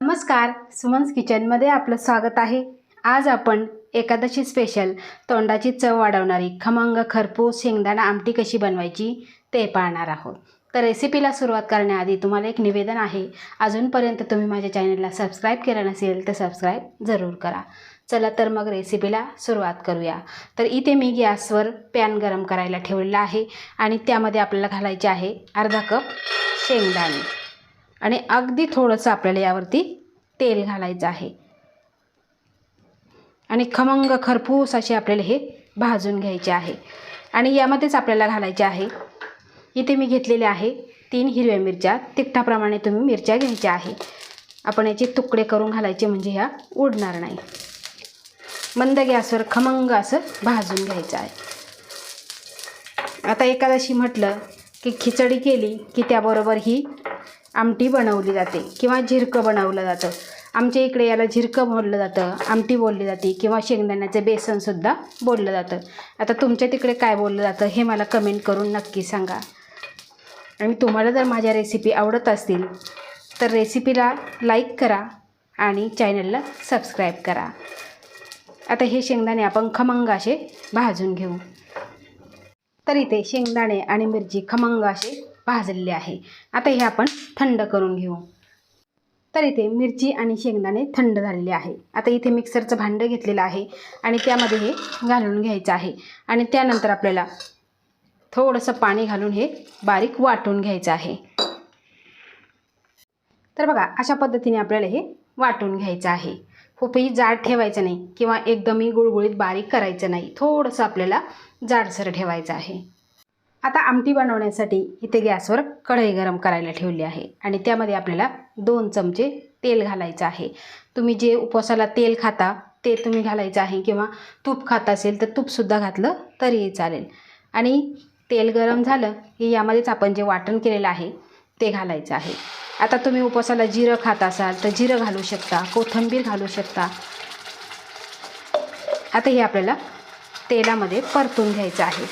नमस्कार सुमन्स किचनमध्ये आपलं स्वागत आहे. आज आपण एकादशी स्पेशल तोंडाची चव वाढवणारी खमंग खरपूस शेंगदाणा आमटी कशी बनवायची ते पाहणार आहोत. तर रेसिपीला सुरुवात करण्याआधी तुम्हाला एक निवेदन आहे. अजूनपर्यंत तुम्ही माझ्या चॅनलला सबस्क्राईब केलं नसेल तर सबस्क्राईब जरूर करा. चला तर मग रेसिपीला सुरुवात करूया. तर इथे मी गॅसवर पॅन गरम करायला ठेवलेला आहे आणि त्यामध्ये आपल्याला घालायचे आहे अर्धा कप शेंगदाणे. आणि अगदी थोडंसं आपल्याला यावरती तेल घालायचं आहे. आणि खमंग खरपूस असे आपल्याला हे भाजून घ्यायचे आहे. आणि यामध्येच आपल्याला घालायचे आहे. इथे मी घेतलेले आहे तीन हिरव्या मिरच्या. तिखटाप्रमाणे तुम्ही मिरच्या घ्यायच्या आहे. आपण याचे तुकडे करून घालायचे म्हणजे ह्या उडणार नाही. मंद गॅसवर खमंग असं भाजून घ्यायचं आहे. आता एकादशी म्हटलं की खिचडी केली की त्याबरोबर ही आमटी बनवली जाते किंवा झिरकं बनवलं जातं. आमच्या इकडे याला झिरकं बोललं जातं आमटी बोलली जाते किंवा शेंगदाण्याचं बेसनसुद्धा बोललं जातं. आता तुमच्या तिकडे काय बोललं जातं हे मला कमेंट करून नक्की सांगा. आणि तुम्हाला जर माझ्या रेसिपी आवडत असतील तर रेसिपीला लाईक करा आणि चॅनलला सबस्क्राईब करा. आता हे शेंगदाणे आपण खमंग असे भाजून घेऊ. तर इथे शेंगदाणे आणि मिरची खमंग असे भाजलेले आहे. आता हे आपण थंड करून घेऊ. तर इथे मिरची आणि शेंगदाणे थंड झालेले आहे. आता इथे मिक्सरचं भांडं घेतलेलं आहे आणि त्यामध्ये हे घालून घ्यायचं आहे. आणि त्यानंतर आपल्याला थोडंसं पाणी घालून हे बारीक वाटून घ्यायचं आहे. तर बघा अशा पद्धतीने आपल्याला हे वाटून घ्यायचं आहे. खूपही जाड ठेवायचं नाही किंवा एकदमही गुळगुळीत बारीक करायचं नाही. थोडंसं आपल्याला जाडसर ठेवायचं आहे. आता आमटी बनवण्यासाठी इथे गॅसवर कढई गरम करायला ठेवली आहे आणि त्यामध्ये आपल्याला दोन चमचे तेल घालायचं आहे. तुम्ही जे उपवासाला तेल खाता ते तुम्ही घालायचं आहे किंवा तूप खात असेल तर तूपसुद्धा घातलं तरीही चालेल. आणि तेल गरम झालं की यामध्येच आपण जे वाटण केलेलं आहे ते घालायचं आहे. आता तुम्ही उपवासाला जिरं खात असाल तर जिरं घालू शकता कोथिंबीर घालू शकता. आता हे आपल्याला तेलामध्ये परतून घ्यायचं आहे.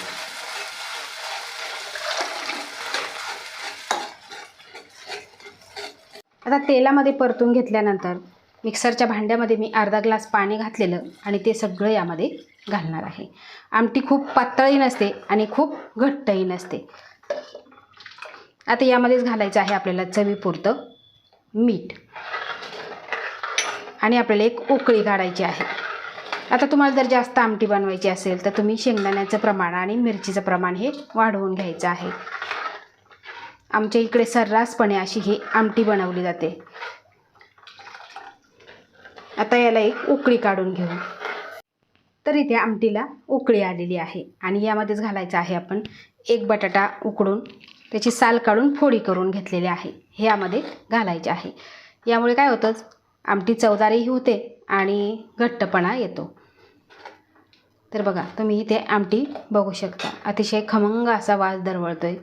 आता तेलामध्ये परतून घेतल्यानंतर मिक्सरच्या भांड्यामध्ये मी अर्धा ग्लास पाणी घातलेलं आणि ते सगळं यामध्ये घालणार आहे. आमटी खूप पातळही नसते आणि खूप घट्टही नसते. आता यामध्येच घालायचं आहे आपल्याला चवीपुरतं मीठ. आणि आपल्याला एक उकळी काढायची आहे. आता तुम्हाला जर जास्त आमटी बनवायची असेल तर तुम्ही शेंगदाण्याचं प्रमाण आणि मिरचीचं प्रमाण हे वाढवून घ्यायचं आहे. आमच्या इकडे सर्रासपणे अशी ही आमटी बनवली जाते. आता याला एक उकळी काढून घेऊ. तर इथे आमटीला उकळी आलेली आहे आणि यामध्येच घालायचं आहे आपण एक बटाटा उकडून त्याची साल काढून फोडी करून घेतलेली आहे. हे यामध्ये घालायचे आहे. यामुळे काय होतं आमटी चवदारीही होते आणि घट्टपणा येतो. तर बघा तुम्ही इथे आमटी बघू शकता. अतिशय खमंग असा वास दरवळतो आहे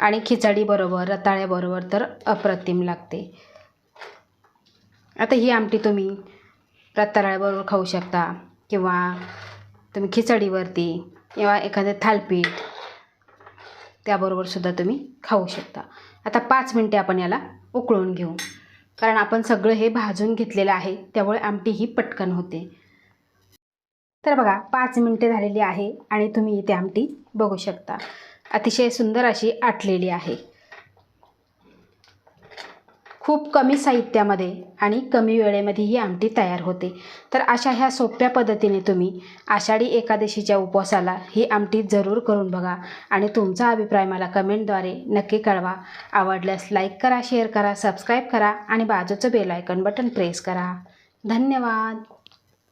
आणि खिचडीबरोबर रताळ्याबरोबर तर अप्रतिम लागते. आता ही आमटी तुम्ही रताळ्याबरोबर खाऊ शकता किंवा तुम्ही खिचडीवरती किंवा एखादं थालपीठ त्याबरोबरसुद्धा तुम्ही खाऊ शकता. आता पाच मिनटे आपण याला उकळून घेऊ. कारण आपण सगळं हे भाजून घेतलेलं आहे त्यामुळे आमटी ही पटकन होते. तर बघा पाच मिनटे झालेली आहे आणि तुम्ही इथे आमटी बघू शकता. अतिशय सुंदर अशी आटलेली आहे. खूप कमी साहित्यामध्ये आणि कमी वेळेमध्ये ही आमटी तयार होते. तर अशा ह्या सोप्या पद्धतीने तुम्ही आषाढी एकादशीच्या उपवासाला ही आमटी जरूर करून बघा आणि तुमचा अभिप्राय मला कमेंटद्वारे नक्की कळवा. आवडल्यास लाईक करा शेअर करा सबस्क्राईब करा आणि बाजूचं बेल आयकॉन बटन प्रेस करा. धन्यवाद!